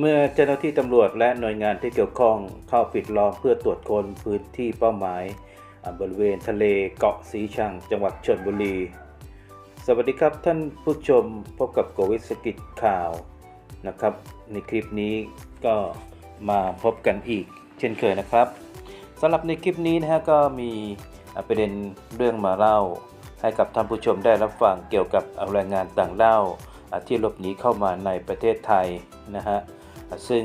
เมื่อเจ้าหน้าที่ตำรวจและหน่วยงานที่เกี่ยวข้องเข้าปิดล้อมเพื่อตรวจค้นพื้นที่เป้าหมาย บริเวณทะเลเกาะสีชัง จังหวัดชลบุรี สวัสดีครับท่านผู้ชมพบกับโกวิทสกิจข่าวนะครับ ในคลิปนี้ก็มาพบกันอีกเช่นเคยนะครับสำหรับในคลิปนี้นะฮะก็มีประเด็นเรื่องมาเล่า ให้กับท่านผู้ชมได้รับฟังเกี่ยวกับแรงงานต่างด้าวอ่าที่หลบหนีเข้ามาในประเทศไทยนะฮะ ซึ่ง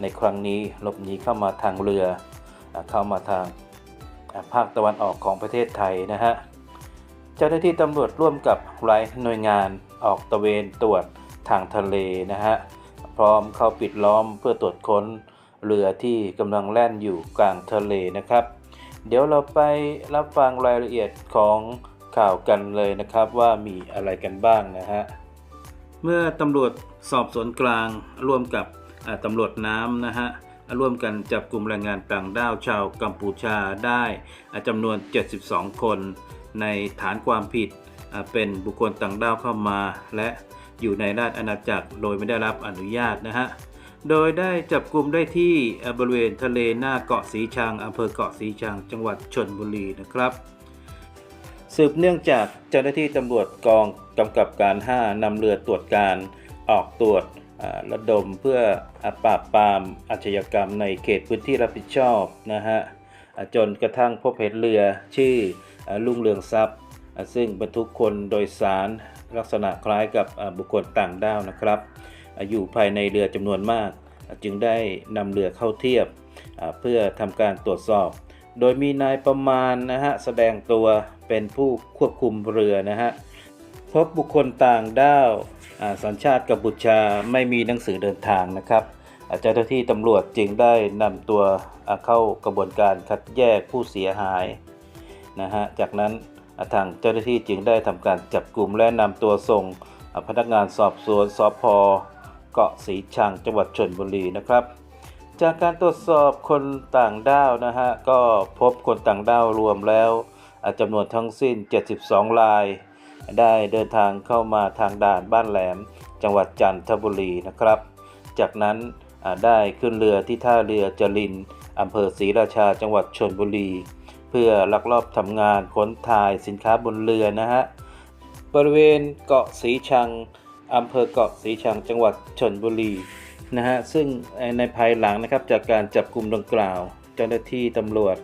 ในครั้งนี้หลบหนีเข้ามาทางเรือ เข้ามาทางภาคตะวันออกของประเทศไทยนะฮะ เจ้าหน้าที่ตำรวจร่วมกับหลายหน่วยงานออกตะเวนตรวจทางทะเลนะฮะ พร้อมเข้าปิดล้อมเพื่อตรวจค้นเรือที่กำลังแล่นอยู่กลางทะเลนะครับ เดี๋ยวเราไปรับฟังรายละเอียดของข่าวกันเลยนะครับว่ามีอะไรกันบ้างนะฮะ เมื่อตำรวจสอบสวนกลางร่วมกับ ตำรวจน้ำนะฮะร่วมกันจับกลุ่มแรงงานต่างด้าวชาวกัมพูชาได้จำนวน 72 คน ในฐานความผิดเป็นบุคคลต่างด้าวเข้ามา และอยู่ในราชอาณาจักรโดยไม่ได้รับอนุญาตนะฮะโดยได้จับกลุ่มได้ที่บริเวณทะเลหน้าเกาะสีชังอำเภอเกาะสีชัง จังหวัดชนบุรีนะครับ สืบเนื่องจากเจ้าหน้าที่ตำรวจกองกำกับการ 5นำเรือตรวจการออกตรวจ ระดมเพื่ออปราบปรามอาชญากรรมในเขตพื้นที่รับผิดชอบนะฮะจนกระทั่งพบเห็นเรือชื่ออลุงเรืองทรัพย์ ซึ่งบรรทุกคนโดยสารลักษณะคล้ายกับบุคคลต่างด้าวนะครับออยู่ภายในเรือจำนวนมาก จึงได้นำเรือเข้าเทียบเพื่อทำการตรวจสอบ โดยมีนายประมาณนะฮะแสดงตัวเป็นผู้ควบคุมเรือนะฮะพบบุคคลต่างด้าว สัญชาติกัมพูชาไม่มีหนังสือเดินทางนะครับอ่าเจ้าหน้าที่ตำรวจจึงได้นำตัวเข้ากระบวนการคัดแยกผู้เสียหายนะฮะจากนั้นทางเจ้าหน้าที่จึงได้ทำการจับกลุ่มและนำตัวส่งพนักงานสอบสวนสพเกาะสีชังจังหวัดชลบุรีนะครับ จากการตรวจสอบคนต่างด้าวนะฮะก็พบคนต่างด้าวรวมแล้วจำนวนทั้งสิ้น 72ราย ได้เดินทางเข้ามาทางด่านบ้านแหลม จังหวัดจันทบุรีนะครับ จากนั้นได้ขึ้นเรือที่ท่าเรือจรินอำเภอศรีราชาจังหวัดชนบุรี เพื่อลักลอบทำงานขนถ่ายสินค้าบนเรือนะฮะบริเวณเกาะสีชังอำเภอเกาะสีชังจังหวัดชนบุรีนะฮะซึ่งในภายหลังนะครับจากการจับกลุ่มดังกล่าว เจ้าหน้าที่ตำรวจ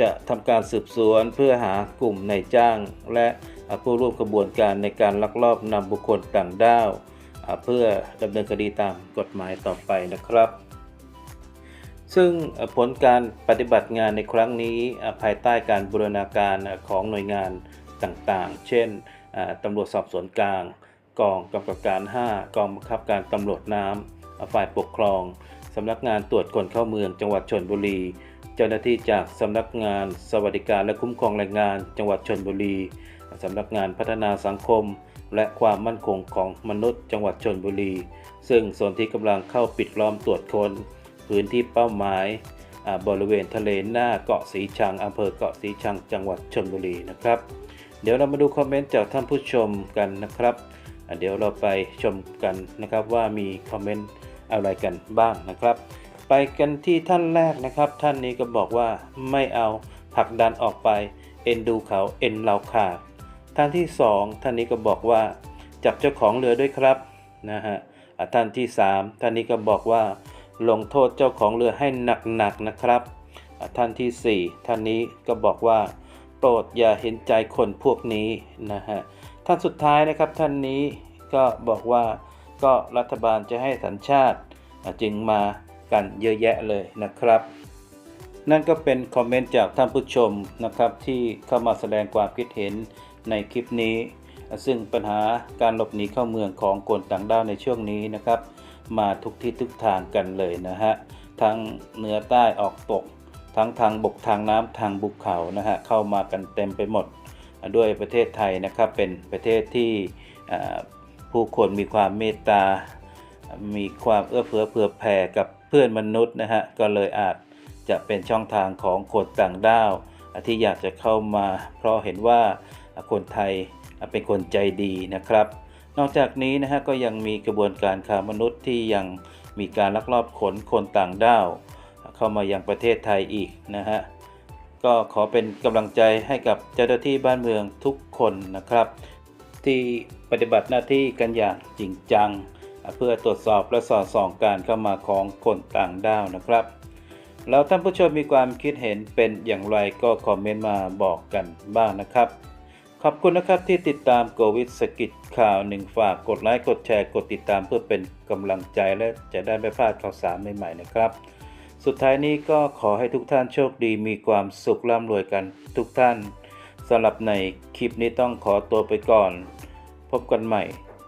จะทำการสืบสวนเพื่อหากลุ่มนายจ้างและ ผู้ร่วมกระบวนการในการลักลอบนำบุคคลต่างด้าวเพื่อดำเนินคดีตามกฎหมายต่อไปนะครับ ซึ่งผลการปฏิบัติงานในครั้งนี้ภายใต้การบูรณาการของหน่วยงานต่างๆ เช่นตำรวจสอบสวนกลาง กองกำกับการ 5 กองบังคับการตำรวจน้ำฝ่ายปกครองสำนักงานตรวจคนเข้าเมืองจังหวัดชนบุรี เจ้าหน้าที่จากสำนักงานสวัสดิการและคุ้มครองแรงงาน จังหวัดชนบุรีสำนักงานพัฒนาสังคม และความมั่นคงของมนุษย์ จังหวัดชนบุรี ซึ่งส่วนที่กำลังเข้าปิดล้อมตรวจค้นพื้นที่เป้าหมายบริเวณทะเลหน้าเกาะสีชังอำเภอเกาะสีชังจังหวัดชนบุรีนะครับ เดี๋ยวเรามาดูคอมเมนต์จากท่านผู้ชมกันนะครับ เดี๋ยวเราไปชมกันนะครับว่ามีคอมเมนต์อะไรกันบ้างนะครับ ไปกันที่ท่านแรกนะครับ ท่านนี้ก็บอกว่าไม่เอาผลักดันออกไป เอ็นดูเขาเอ็นเราขาดท่านที่สองท่านนี้ก็บอกว่า จับเจ้าของเรือด้วยครับนะฮะท่านที่สามท่านนี้ก็บอกว่า ลงโทษเจ้าของเรือให้หนักๆนะครับ ท่านที่สี่ท่านนี้ก็บอกว่า โปรดอย่าเห็นใจคนพวกนี้นะฮะท่านสุดท้ายนะครับท่านนี้ก็บอกว่าก็รัฐบาลจะให้สัญชาติจึงมา กันเยอะแยะเลยนะครับ นั่นก็เป็นคอมเมนต์จากท่านผู้ชมนะครับที่เข้ามาแสดงความคิดเห็นในคลิปนี้ ซึ่งปัญหาการหลบหนีเข้าเมืองของคนต่างด้าวในช่วงนี้นะครับ มาทุกที่ทุกทางกันเลยนะฮะทั้งเหนือใต้ออกตก ทั้งทางบกทางน้ำทางบุกเขานะฮะเข้ามากันเต็มไปหมดด้วยประเทศไทยนะครับเป็นประเทศที่ผู้คนมีความเมตตา มีความเอื้อเฟื้อเผื่อแผ่กับ พื่อนมนุษย์นะฮะก็เลยอาจจะเป็นช่องทางของคนต่างด้าวที่อยากจะเข้ามา เพราะเห็นว่าคนไทยเป็นคนใจดีนะครับ นอกจากนี้นะฮะก็ยังมีกระบวนการค้ามนุษย์ที่ยังมีการลักลอบขนคนต่างด้าว เข้ามายังประเทศไทยอีกนะฮะก็ขอเป็นกำลังใจให้กับเจ้าหน้าที่บ้านเมืองทุกคนนะครับ ที่ปฏิบัติหน้าที่กันอย่างจริงจัง เพื่อตรวจสอบและสอดส่องการเข้ามาของคนต่างด้าวนะครับ แล้วท่านผู้ชมมีความคิดเห็นเป็นอย่างไรก็คอมเมนต์มาบอกกันบ้างนะครับ ขอบคุณนะครับที่ติดตามโกวิดสกิจข่าวหนึ่งฝากกดไลค์กดแชร์กดติดตามเพื่อเป็นกำลังใจและจะได้ไม่พลาดข่าวสารใหม่ๆนะครับ สุดท้ายนี้ก็ขอให้ทุกท่านโชคดีมีความสุขร่ำรวยกันทุกท่านสำหรับในคลิปนี้ต้องขอตัวไปก่อน พบกันใหม่